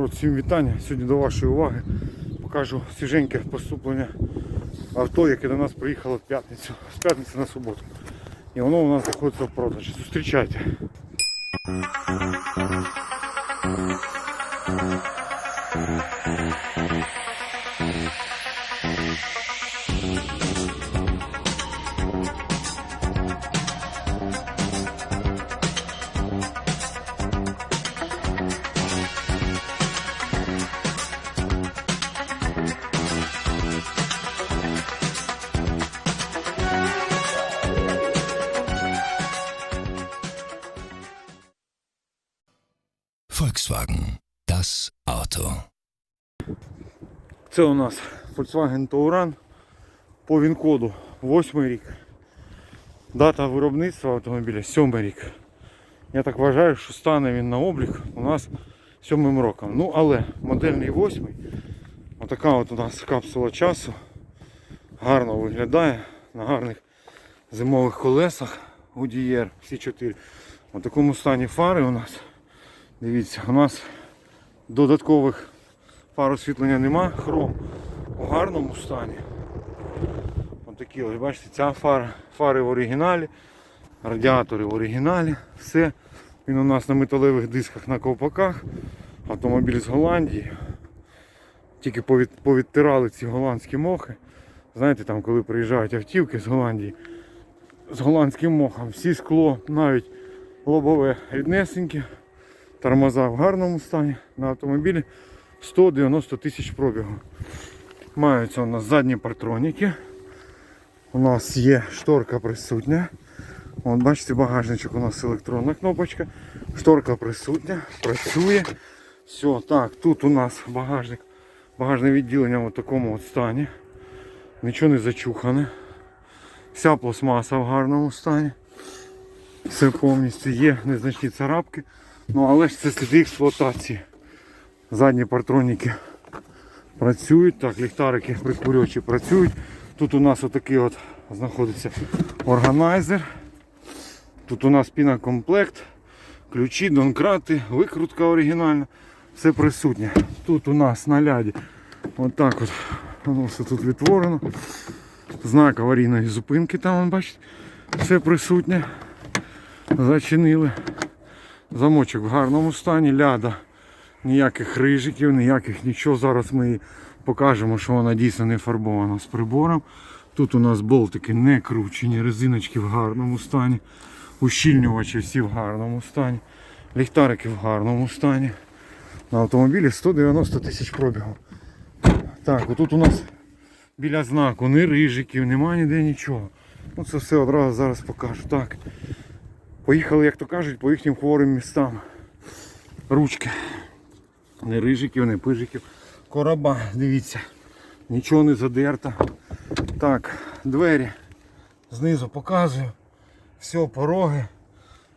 народ, всім вітання. Сьогодні до вашої уваги покажу свіженьке поступлення авто, яке до нас приїхало в п'ятницю, з п'ятниці на суботу. І воно у нас знаходиться в продажі. Зустрічайте. Це у нас Volkswagen Touran по ВІН-коду 8 рік. Дата виробництва автомобіля 7 рік. Я так вважаю, що стане він на облік у нас 7 роком. Ну але модельний 8. Отака от у нас капсула часу. Гарно виглядає на гарних зимових колесах Goodyear всі 4. У такому стані фари у нас. Дивіться, у нас додаткових фар освітлення нема, хром у гарному стані. Ось такі ось, бачите, ця фара, фари в оригіналі, радіатори в оригіналі, все. Він у нас на металевих дисках на ковпаках. Автомобіль з Голландії. Тільки повід, повідтирали ці голландські мохи. Знаєте, там коли приїжджають автівки з Голландії з голландським мохом, всі скло, навіть лобове ріднесеньке, тормоза в гарному стані на автомобілі 190 тисяч пробігу. Маються у нас задні партроніки. У нас є шторка присутня. От бачите, багажничок у нас електронна кнопочка. Шторка присутня, працює. Все, так, тут у нас багажник, багажне відділення в такому от стані. Нічого не зачухане. Вся пластмаса в гарному стані. Все повністю є незначні царапки. Ну але ж це сліди експлуатації. Задні партроніки працюють. Так, ліхтарики прикурювачі працюють. Тут у нас отакий от знаходиться органайзер. Тут у нас пінокомплект, ключі, донкрати, викрутка оригінальна. Все присутнє. Тут у нас на ляді отак от воно все тут відтворено. Знак аварійної зупинки там, бачите, все присутнє. Зачинили. Замочок в гарному стані, ляда, ніяких рижиків, ніяких нічого. Зараз ми їй покажемо, що вона дійсно не фарбована з прибором. Тут у нас болтики не кручені, резиночки в гарному стані, ущільнювачі всі в гарному стані, ліхтарики в гарному стані. На автомобілі 190 тисяч пробігу. Так, отут у нас біля знаку ні рижиків, немає ніде нічого. Ну це все одразу зараз покажу. Так. Поїхали, як то кажуть, по їхнім хворим містам. Ручки. Не рижиків, не пижиків. Короба, дивіться. Нічого не задерта. Так, двері знизу показую. Все, пороги.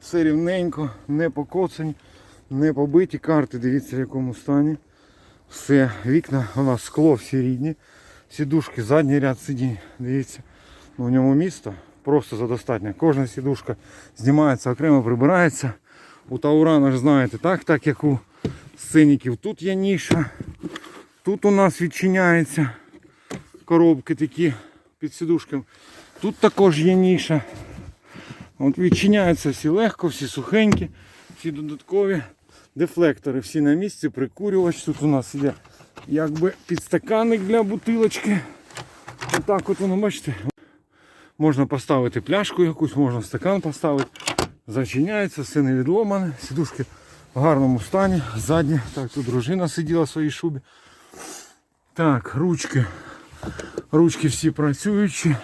Все рівненько, не покоцані, не побиті карти, дивіться в якому стані. Все, вікна у нас скло всі рідні. Сідушки, задній ряд сидінь. Дивіться. Ну, в ньому місто просто задостатньо. Кожна сідушка знімається, окремо прибирається. У Таурана ж знаєте, так, так як у сценіків. Тут є ніша. Тут у нас відчиняється коробки такі під сідушками. Тут також є ніша. От відчиняються всі легко, всі сухенькі, всі додаткові дефлектори, всі на місці, прикурювач. Тут у нас є якби підстаканник для бутилочки. Отак от воно, бачите. Можна поставити пляшку якусь, можна стакан поставити. Зачиняється, все не відломане. Сідушки в гарному стані. Задні. Так, тут дружина сиділа в своїй шубі. Так, ручки. Ручки всі працюючі.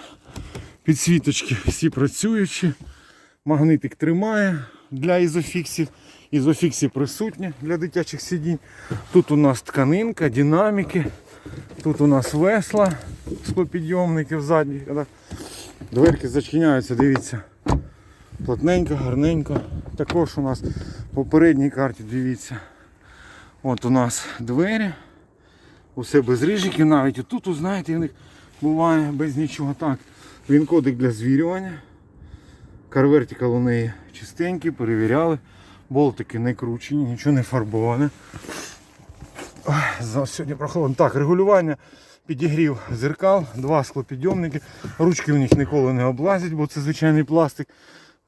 Підсвіточки всі працюючі. Магнитик тримає для ізофіксів. Ізофіксі присутні для дитячих сидінь. Тут у нас тканинка, динаміки. Тут у нас весла, склопідйомники в задніх. Дверки зачиняються, дивіться. Плотненько, гарненько. Також у нас по передній карті, дивіться. От у нас двері. Усе без рижиків, навіть тут, знаєте, в них буває без нічого. Так, він кодик для звірювання. Карвертикал у неї чистенький, перевіряли. Болтики не кручені, нічого не фарбоване. за- сьогодні прохолодно. Так, регулювання, підігрів зеркал, два склопідйомники. Ручки в них ніколи не облазять, бо це звичайний пластик.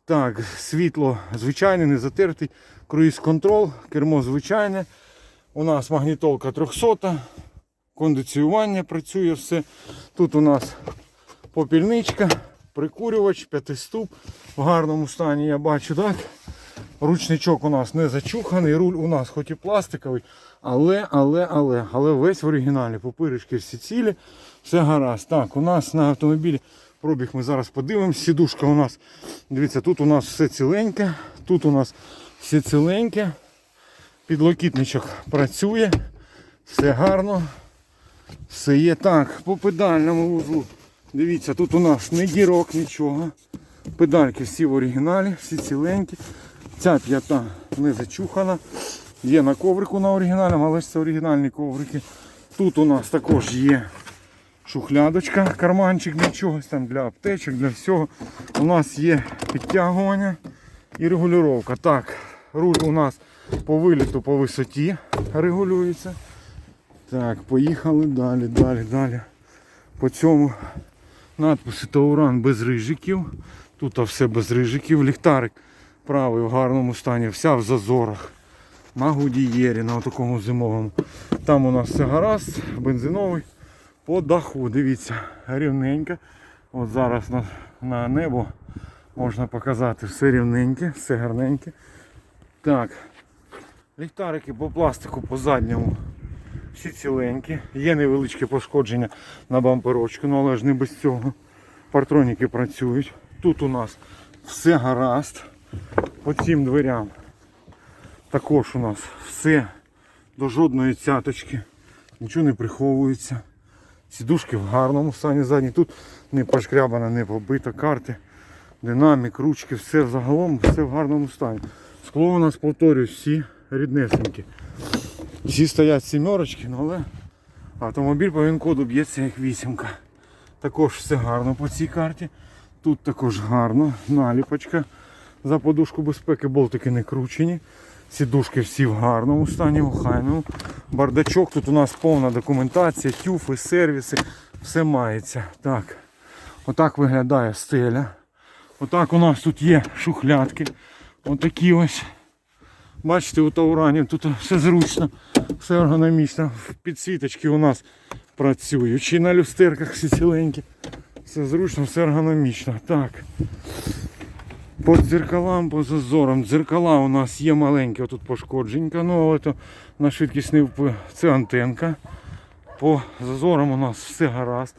Так, світло звичайне, не затертий. Круїз контрол, кермо звичайне. У нас магнітолка 300, кондиціювання працює все. Тут у нас попільничка, прикурювач, п'ятиступ в гарному стані, я бачу, так? Ручничок у нас не зачуханий, руль у нас хоч і пластиковий, але, але, але, але весь в оригіналі. Пупиришки всі цілі, все гаразд. Так, у нас на автомобілі пробіг ми зараз подивимось. Сідушка у нас, дивіться, тут у нас все ціленьке, тут у нас все ціленьке. Підлокітничок працює, все гарно. Все є так, по педальному вузлу. Дивіться, тут у нас не дірок, нічого. Педальки всі в оригіналі, всі ціленькі. Ця п'ята не зачухана. Є на коврику на оригінальному, але ж це оригінальні коврики. Тут у нас також є шухлядочка, карманчик для чогось, там для аптечок, для всього. У нас є підтягування і регулювання. Так, руль у нас по виліту, по висоті регулюється. Так, поїхали далі, далі, далі. По цьому надписи Тауран без рижиків. Тут все без рижиків. Ліхтарик правий в гарному стані, вся в зазорах. На гудієрі, на такому зимовому. Там у нас все гаразд, бензиновий. По даху, дивіться, рівненько. От зараз на, на небо можна показати все рівненьке, все гарненьке. Так, ліхтарики по пластику по задньому всі ціленькі. Є невеличке пошкодження на бамперочку, ну але ж не без цього. Партроніки працюють. Тут у нас все гаразд. По цим дверям також у нас все до жодної цяточки. Нічого не приховується. Сідушки в гарному стані задні. Тут не пошкрябана, не побита карти. Динамік, ручки, все загалом, все в гарному стані. Скло у нас, повторюю, всі ріднесенькі. Всі стоять сімерочки, ну, але автомобіль по він-коду б'ється як вісімка. Також все гарно по цій карті. Тут також гарно, наліпочка за подушку безпеки, болтики не кручені. Сідушки всі в гарному стані, охайному. Бардачок, тут у нас повна документація, тюфи, сервіси, все мається. Так. Отак виглядає стеля. Отак у нас тут є шухлядки. Отакі ось. Бачите, у Таурані тут все зручно, все ергономічно. Підсвіточки у нас працюють. Чи на люстерках всі ціленькі. Все зручно, все ергономічно. Так. По дзеркалам, по зазорам. Дзеркала у нас є маленькі, отут пошкодженька, ну але то на швидкісний вплив. Це антенка. По зазорам у нас все гаразд.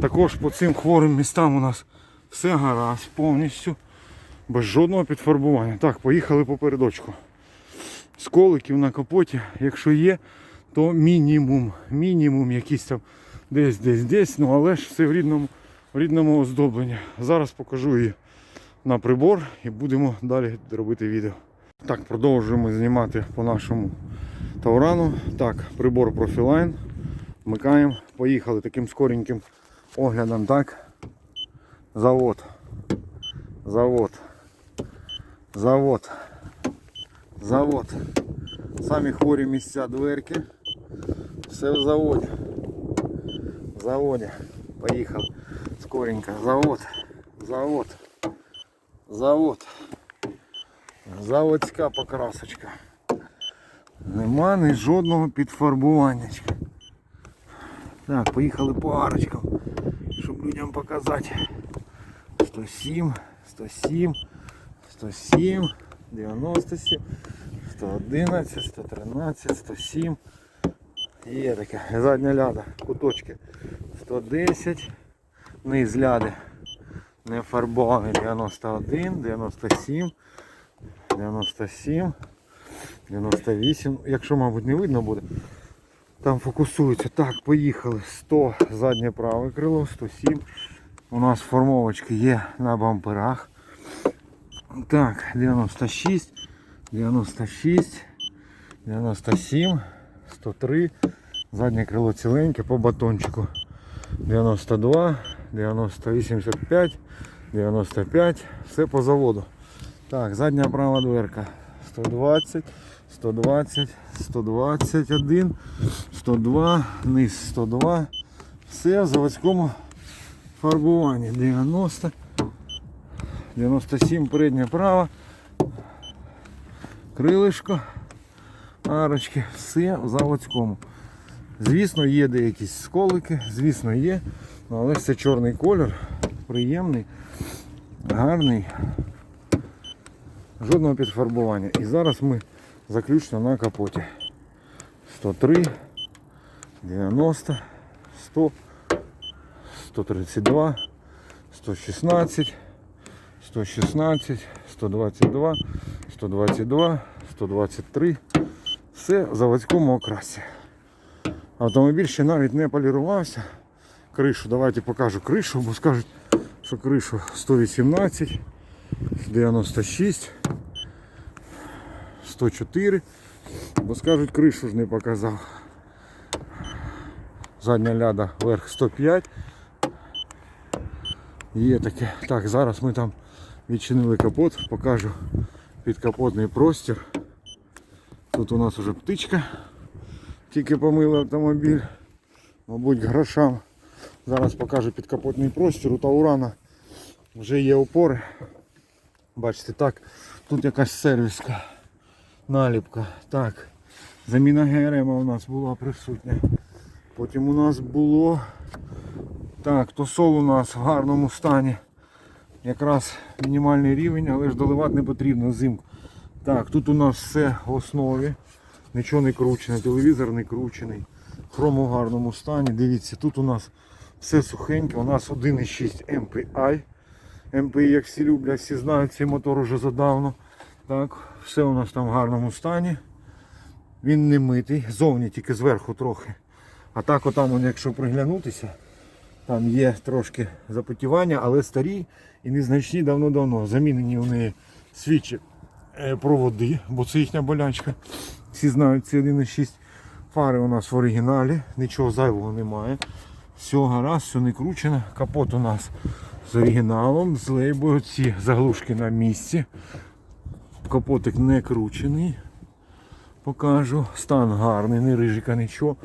Також по цим хворим містам у нас все гаразд повністю. Без жодного підфарбування. Так, поїхали по передочку. Сколиків на капоті, якщо є, то мінімум. Мінімум якийсь там десь, десь, десь. Ну але ж все в рідному, в рідному оздобленні. Зараз покажу її на прибор і будемо далі робити відео. Так, продовжуємо знімати по нашому Таурану. Так, прибор Profiline. Вмикаємо. Поїхали таким скореньким оглядом. Так. Завод. Завод. Завод. Завод. Самі хворі місця дверки. Все в заводі. В заводі. Поїхали. Скоренько. Завод. Завод. Завод. Заводська покрасочка. Нема ні жодного підфарбування. Так, поїхали по арочкам, щоб людям показати. 107, 107, 107, 97, 111, 113, 107. Є таке. Задня ляда, куточки. 110, низ ляди. Не фарбований 91, 97, 97, 98. Якщо, мабуть, не видно буде. Там фокусується. Так, поїхали. 100 заднє праве крило, 107. У нас формовочки є на бамперах. Так, 96, 96, 97, 103. Заднє крило ціленьке по батончику. 92, 90, 85, 95. Все по заводу. Так, задня права дверка. 120, 120, 121, 102, низ 102. Все в заводському фарбуванні. 90, 97 передня права. Крилишко, арочки, все в заводському. Звісно, є деякі сколики, звісно, є. Але це чорний колір, приємний, гарний. Жодного підфарбування. І зараз ми заключно на капоті. 103, 90, 100, 132, 116, 116, 122, 122, 123. Все в заводському окрасі. Автомобіль ще навіть не полірувався. Кришу, давайте покажу кришу, бо скажуть, що кришу 118, 96, 104. Бо скажуть, кришу ж не показав. Задня ляда верх 105. Є таке. Так, зараз ми там відчинили капот, покажу підкапотний простір. Тут у нас вже птичка. Тільки помили автомобіль. Мабуть, грошам. Зараз покажу підкапотний простір. У Таурана вже є опори. Бачите, так, тут якась сервіска, наліпка. Так, заміна ГРМ у нас була присутня. Потім у нас було. Так, тосол у нас в гарному стані. Якраз мінімальний рівень, але ж доливати не потрібно зимку. Так, тут у нас все в основі. Нічого не кручене, телевізор не кручений. Хром у гарному стані. Дивіться, тут у нас все сухеньке. У нас 1,6 MPI. MPI, як всі люблять, всі знають цей мотор уже задавно. Так, все у нас там в гарному стані. Він не митий, зовні тільки зверху трохи. А так отам, якщо приглянутися, там є трошки запотівання, але старі і незначні давно-давно. Замінені у неї свічі проводи, бо це їхня болячка. Всі знають, це 1,6 фари у нас в оригіналі, нічого зайвого немає. Все гаразд, все не кручено. Капот у нас з оригіналом, з лейбою, ці заглушки на місці. Капотик не кручений. Покажу. Стан гарний, не рижика, нічого.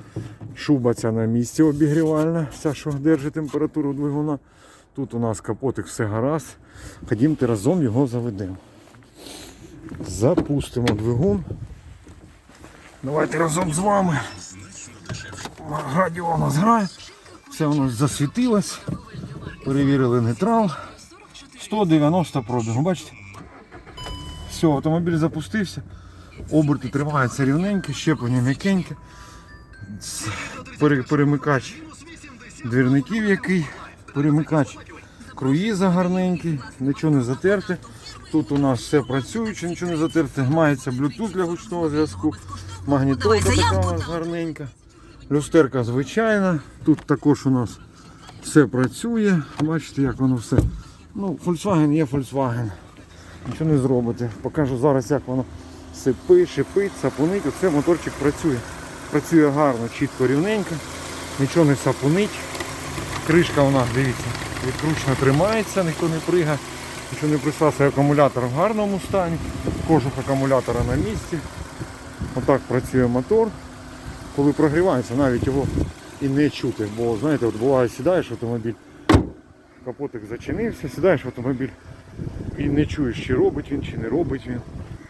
Шуба ця на місці обігрівальна, вся, що держить температуру двигуна. Тут у нас капотик все гаразд. Ходімте разом його заведемо. Запустимо двигун. Давайте разом з вами. Радіо у нас грає. Все нас засвітилось. Перевірили нейтрал. 190 пробігу, бачите? Все, автомобіль запустився. Оберти тримаються рівненько, щеплення м'якеньке. Перемикач двірників який, перемикач круїза гарненький, нічого не затерте. Тут у нас все працююче, нічого не затерте. Мається Bluetooth для гучного зв'язку, магнітолка така у нас гарненька. Люстерка звичайна. Тут також у нас все працює. Бачите, як воно все. Ну, Volkswagen є Volkswagen. Нічого не зробите. Покажу зараз, як воно пише, шипить, сапунить. Оце моторчик працює. Працює гарно, чітко, рівненько. Нічого не сапунить. Кришка у нас, дивіться, відкручено тримається, ніхто не пригає. Нічого не присасує акумулятор в гарному стані. Кожух акумулятора на місці. Отак працює мотор. Коли прогрівається, навіть його і не чути. Бо знаєте, от буває сідаєш автомобіль, капотик зачинився, сідаєш автомобіль і не чуєш, чи робить він, чи не робить він.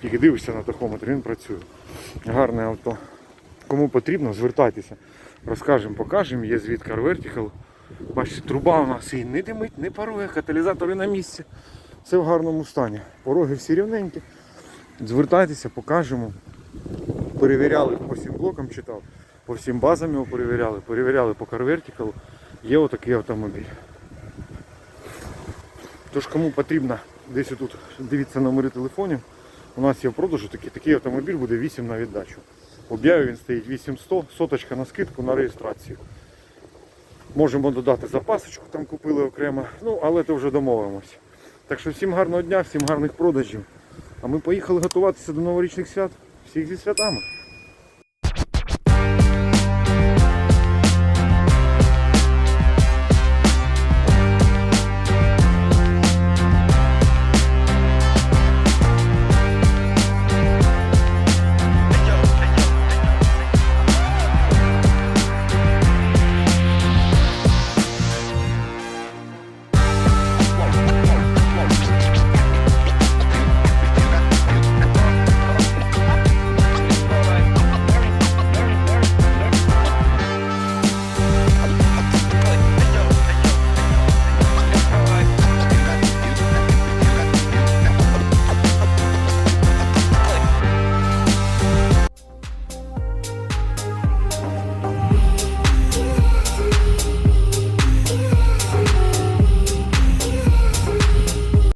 Тільки дивишся на тахометр, він працює. Гарне авто. Кому потрібно, звертайтеся. Розкажемо, покажемо. Є звід Car Vertical. Бачите, труба у нас і не димить, не парує, каталізатори на місці. Все в гарному стані. Пороги всі рівненькі. Звертайтеся, покажемо. Перевіряли по всім блокам, читав, по всім базам його перевіряли, перевіряли по Vertical. Є отакий автомобіль. Тож кому потрібно, десь тут дивіться номери телефонів. У нас є в продажу такий, такий автомобіль буде 8 на віддачу. Об'яві він стоїть 8100, соточка на скидку на реєстрацію. Можемо додати запасочку, там купили окремо, ну але то вже домовимося. Так що всім гарного дня, всім гарних продажів. А ми поїхали готуватися до новорічних свят. Всіх зі святами.